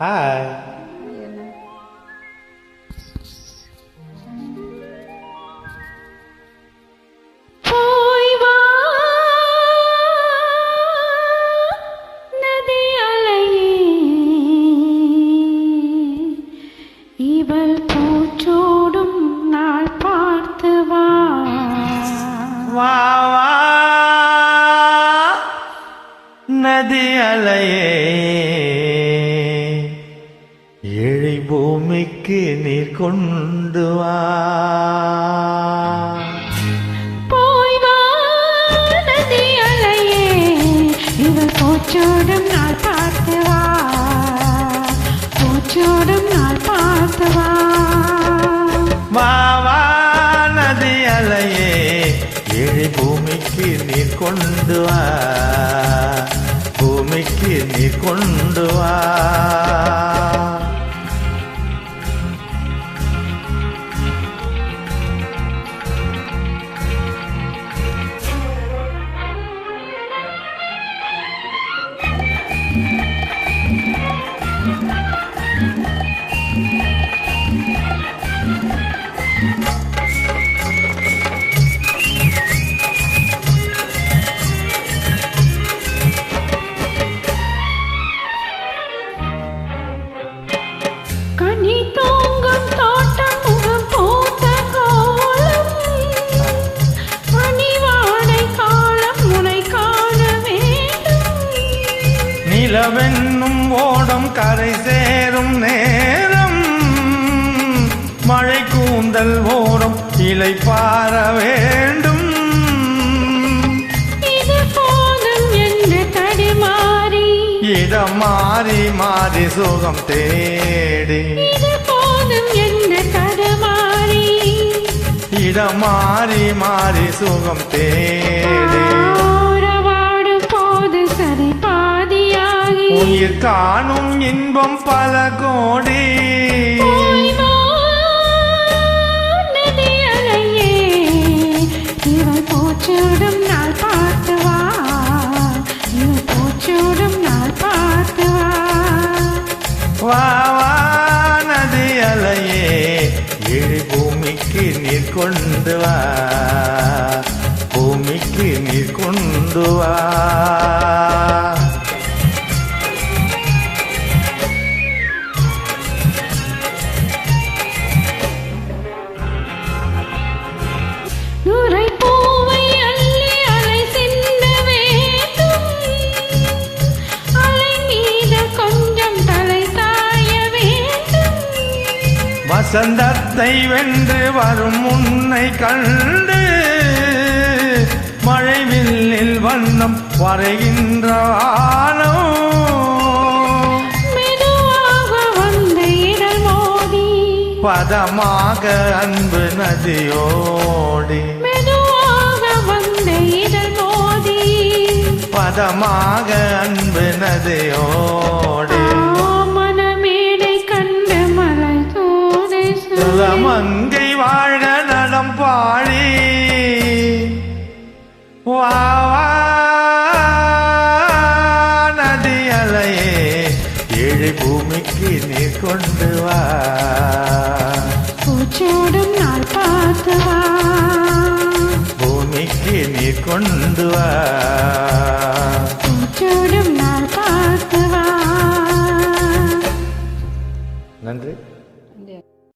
Hi இவள் பூச்சோடும் நாள் பார்த்து வா. வா வா. நதி அலையே. பூமிக்கு நீர் கொண்டு வா. பூச்சோடும் நாள் பார்த்து வா. பூச்சோடும் நாள் பார்த்து வா வா நதி அலையே. ஏழை பூமிக்கு நீர் கொண்டு வா. பூமிக்கு நீர் கொண்டு வா. நிலவென்னும் ஓடம் கரை சேரும் நேரம். மழை கூந்தல் ஓரம் இலை பார வேண்டும். இடம் மாறி. மாறி சுகம் தேடி. இடம் மாறி மாறி சுகம் தேடி. காணும் இன்பம் பல கோடி. பூச்சூடும் நாள் பார்த்து வா இவள் பூச்சூடும் நாள் பார்த்து வா வா வா நதி அலையே ஏழு பூமிக்கு நீர் கொண்டு வா. பூமிக்கு நீர் கொண்டு வா. வசந்தத்தை வென்று வரும் உன்னை கண்டு மழை வில்லில் வண்ணம் வரைகின்ற வானம் பதமாக அன்பு நதியோடி. பதமாக அன்பு நதியோடி. மங்கை வாழ்க நடம் பாடி வா வா, நதி அலையே ஏழை பூமிக்கு நீர் கொண்டு வா. பூச்சோடும் நாள் பார்த்து வா பூமிக்கு நீர் கொண்டு வா.